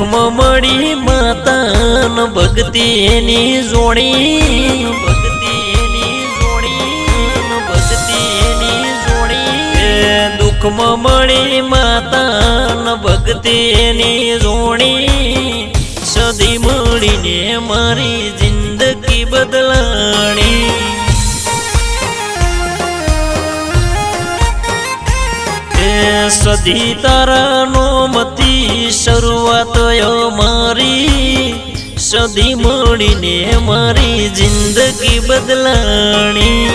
દુઃખમાં મળી માતાન ભક્તિ એની જોડી ભક્તિ જોડી. ભક્તિ એની જોડી મળી માતાન ભક્તિ એની જોડી. સદી મળીને મારી જિંદગી બદલાણી. સદી તારાનો મતી શરૂઆત મારી. સધી મળીને મારી જિંદગી બદલાણી.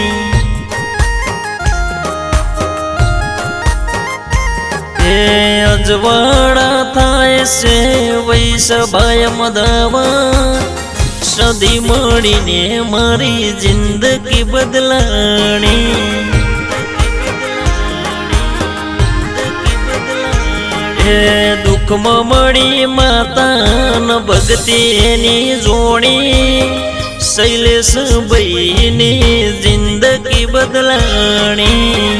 એ અજવાળા થાય છે વૈસભાય મદાવા સધી મળીને મારી જિંદગી બદલાણી. હે દુઃખમાં મળી માતાન ભક્તિ એની જોડી શૈલેષ ભાઈની જિંદગી બદલાણી.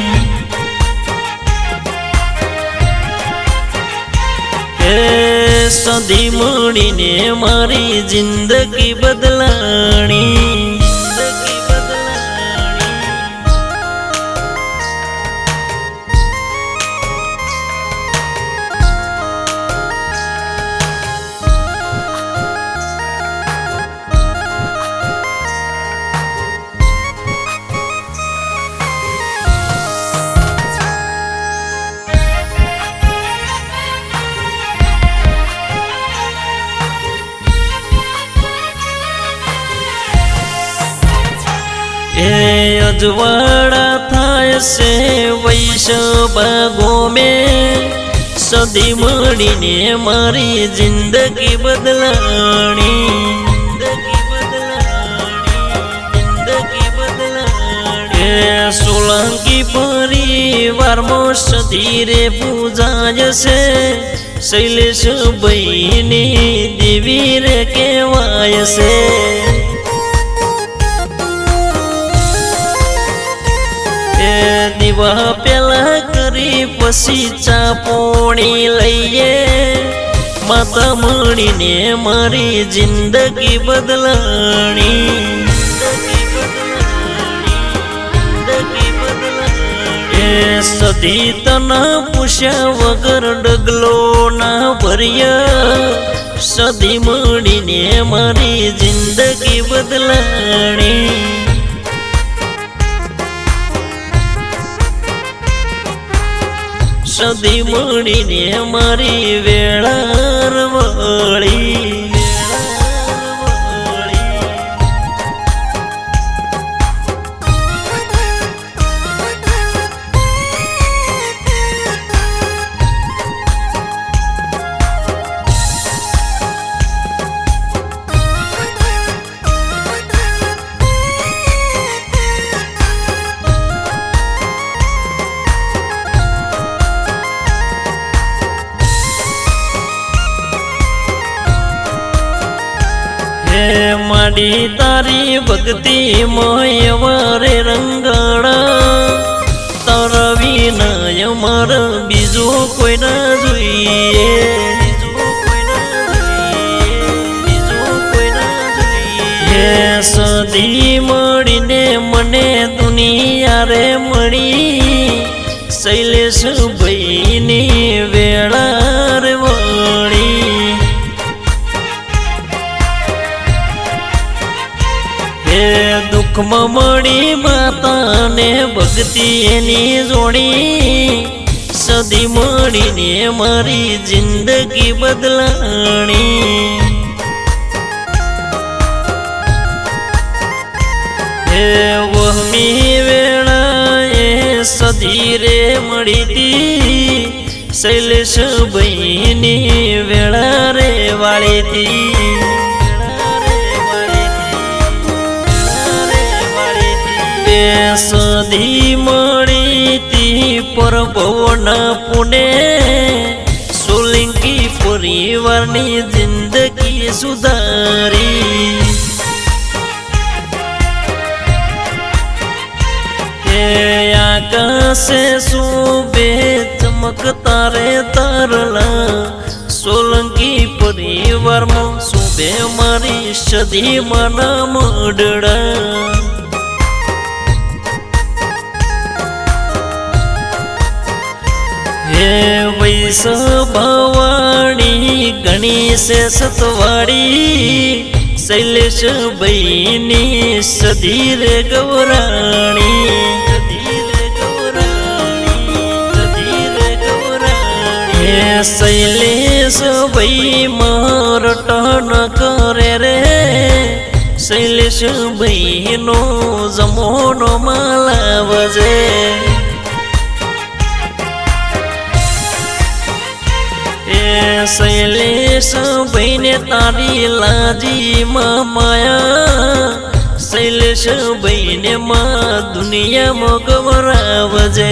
સદી મળીને મારી જિંદગી બદલાણી. અજવાળા થાય છે વૈશભા ગોમે. સદી મળીને મારી જિંદગી બદલાણી. સોલંકી પરિવારમાં સદી પૂજાય છે. શૈલેષ ભાઈની દેવી રે કહેવાય છે. દીવા પેલા કરી પછી ચા પોણી લઈએ. માતા મળીને મારી જિંદગી બદલાણી. સદી તના પૂછ્યા વગર ડગલો ના ભર્યા. સદી મળીને મારી જિંદગી બદલાણી. સદી મળીને મારી વેળા વળી. હે માડી તારી ભક્તિ મોયવારે રંગાણા તારા વિના અમાર બીજો કોઈ ના જોઈએ બીજો કોઈ ના જોઈએ બીજો કોઈ ના જોઈએ હે સદી મળીને મને દુનિયા રે મળી શૈલેષ દુઃખમાં મળી માતાને ભક્તિ એની જોડી. સદી મળીને મારી જિંદગી બદલાણી. હે વહમી વેળાએ સદી રે મળી તી શૈલેષ ભાઈની વેળા રે વાળી સદી મળી તી પરભવન પુણે. સોલંકી પરિવારની જિંદગી સુધારી. આકાશે શુભે ચમકતા રે તારલા. સોલંકી પરી પરિવારમાં સુબે મારી સદી મના મડડા વૈસ ભવાણી, ગણેશ સતવાડી, શૈલેષ ભાઈની સધીર ગૌરાણી. શૈલેષ ભાઈ મરટન કરે રે. શૈલેષ ભાઈનો જમોનો कसैले सबै नै तारी लाजी माया सैले सबै नै मा दुनियाँ म गमरा बजे